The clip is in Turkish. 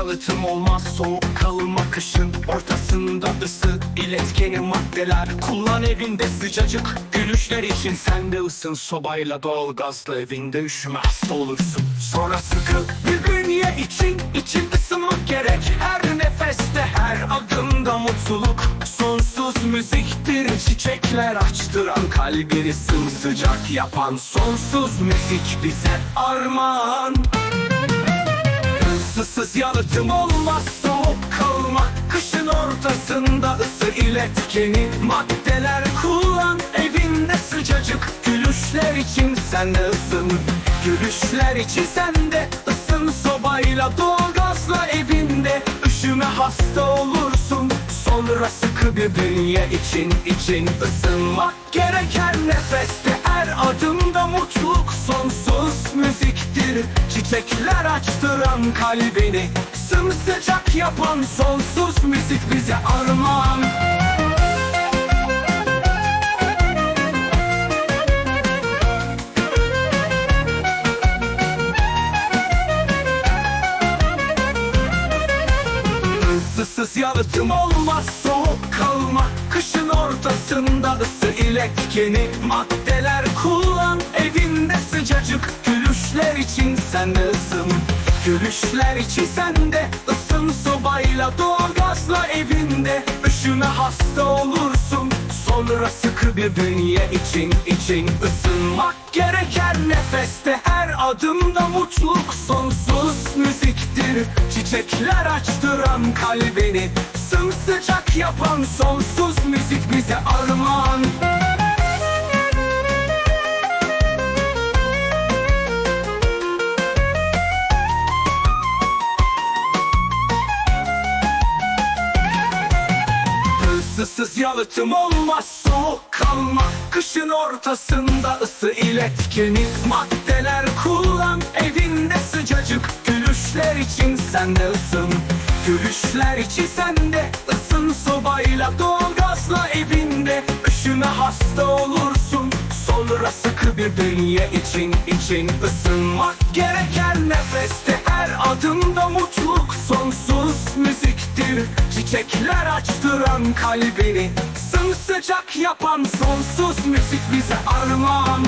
yalıtım olmaz Soğuk kalma kışın ortasında ısı. İletkeni maddeler Kullan evinde sıcacık gülüşler için. Sen de ısın sobayla doğalgazla evinde üşüme hasta olursun. Sonra sıkı bir bünye için için ısınmak gerek. Her nefeste her adımda mutluluk. Sonsuz müziktir çiçekler açtıran Kalbini sımsıcak yapan sonsuz müzik bize armağan Isısız yalıtım olmaz soğuk kalma. Kışın ortasında ısı iletkeni Maddeler kullan. Evinde sıcacık Gülüşler için sen de ısın. Gülüşler için sen de ısın. Sobayla doğalgazla evinde Üşüme hasta olursun. Sonra sıkı bir bünye için için ısınmak gereken nefeste Her adımda mutluluk sonsuz müziktir Çiçekler açtıran kalbini Sımsıcak yapan sonsuz müzik bize armağan Isısız yalıtım olmaz soğuk kalma. Kışın ortasında ısı iletkeni Maddeler kullan. Evinde sıcacık Gülüşler için sen ısın. Gülüşler için sen de ısın Sobayla doğalgazla evinde. Üşüme hasta olursun Sonra sıkı bir bünye için için ısınmak gereken nefeste Her adımda mutluluk sonsuz müziktir Çiçekler açtıran kalbini Sımsıcak yapan sonsuz müzik bize armağan. Isısız yalıtım olmaz soğuk kalma. Kışın ortasında ısı iletkeni Maddeler kullan sen de ısın. Gülüşler için sen de ısın Sobayla doğalgazla evinde. Üşüme hasta olursun Sonra sıkı bir bünye için için ısınmak gereken nefeste. Her adımda mutluluk sonsuz müziktir. Çiçekler açtıran kalbini Sımsıcak yapan sonsuz müzik bize armağan